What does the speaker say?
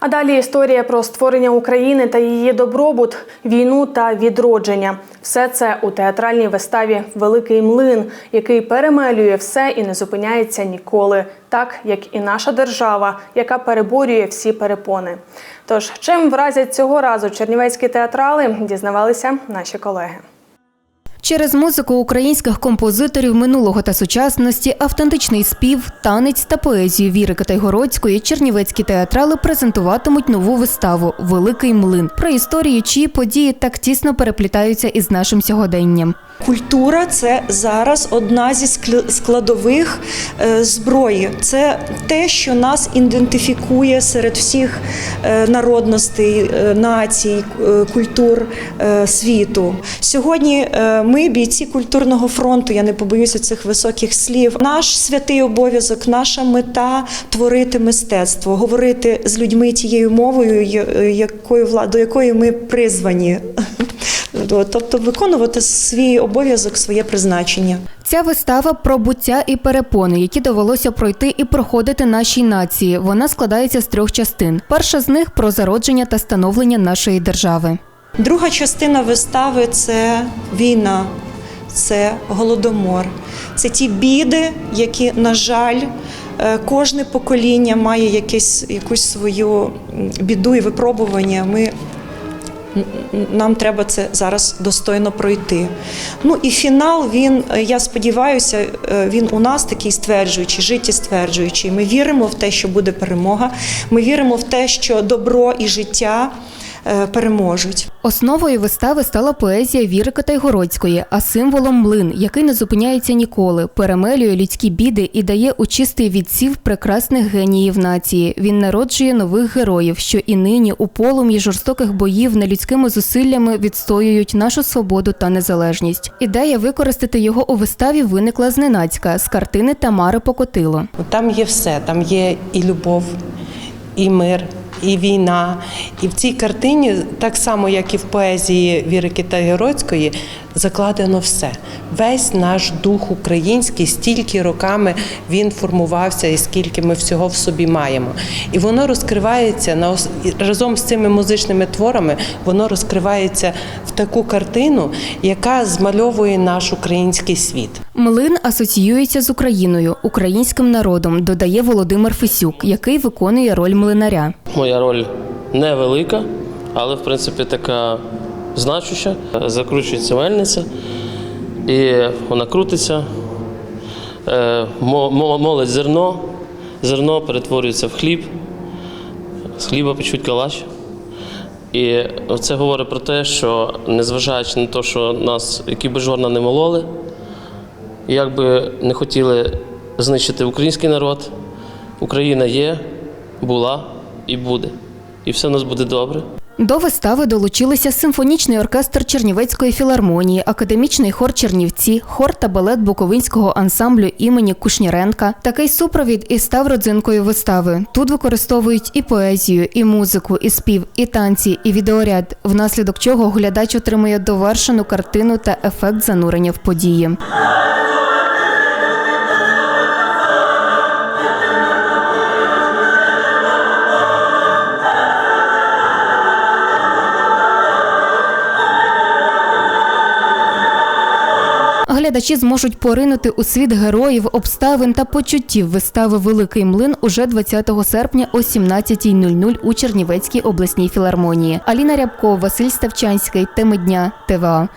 А далі історія про створення України та її добробут, війну та відродження. Все це у театральній виставі Великий млин, який перемелює все і не зупиняється ніколи, так як і наша держава, яка переборює всі перепони. Тож, чим вразять цього разу чернівецькі театрали, дізнавалися наші колеги. Через музику українських композиторів минулого та сучасності, автентичний спів, танець та поезію Віри Катайгородської чернівецькі театрали презентуватимуть нову виставу Великий млин, про історію чиї події так тісно переплітаються із нашим сьогоденням. Культура це зараз одна зі скл- складових е, зброї. Це те, що нас ідентифікує серед всіх е, народностей, е, націй, культур світу. Сьогодні ми, бійці культурного фронту, я не побоюся цих високих слів. Наш святий обов'язок, наша мета творити мистецтво, говорити з людьми тією мовою, якою до якої ми призвані. Тобто виконувати свій обов'язок, своє призначення. Ця вистава про буття і перепони, які довелося пройти і проходити нашій нації. Вона складається з трьох частин. Перша з них про зародження та становлення нашої держави. Друга частина вистави це війна, це голодомор, це ті біди, які, на жаль, е, кожне покоління має якесь, якусь свою біду і випробування. Ми нам треба це зараз достойно пройти. Ну і фінал, він, е, я сподіваюся, е, він у нас такий стверджуючий, життєстверджуючий. Ми віримо в те, що буде перемога. Ми віримо в те, що добро і життя переможуть. Основою вистави стала поезія Віри Китайгородської, а символом млин, який не зупиняється ніколи, перемелює людські біди і дає у чистий відсів прекрасних геніїв нації. Він народжує нових героїв, що і нині у полум'ї жорстоких боїв нелюдськими зусиллями відстоюють нашу свободу та незалежність. Ідея використати його у виставі виникла зненацька з картини Тамари Покотило. Там є все, там є і любов, і мир, і війна. І в цій картині, так само як і в поезії Віри Китайгородської, закладено все. Весь наш дух український, стільки роками він формувався, і скільки ми всього в собі маємо. І воно розкривається на разом з цими музичними творами, воно розкривається в таку картину, яка змальовує наш український світ. Млин асоціюється з Україною, українським народом, додає Володимир Фесюк, який виконує роль млинаря. Моя роль невелика, але в принципі така значуща. Закручується мельниця, і вона крутиться, е, мо- мо- молить зерно, зерно перетворюється в хліб, з хліба печуть калач. І це говорить про те, що незважаючи на те, що нас, які би жорна не мололи, як би не хотіли знищити український народ, Україна є, була і буде. І все у нас буде добре. До вистави долучилися симфонічний оркестр Чернівецької філармонії, академічний хор Чернівці, хор та балет Буковинського ансамблю імені Кушніренка. Такий супровід і став родзинкою вистави. Тут використовують і поезію, і музику, і спів, і танці, і відеоряд, внаслідок чого глядач отримує довершену картину та ефект занурення в події. Глядачі зможуть поринути у світ героїв, обставин та почуттів вистави Великий млин уже 20 серпня о 17.00 у Чернівецькій обласній філармонії. Аліна Рябко, Василь Ставчанський, Теми дня, ТВА.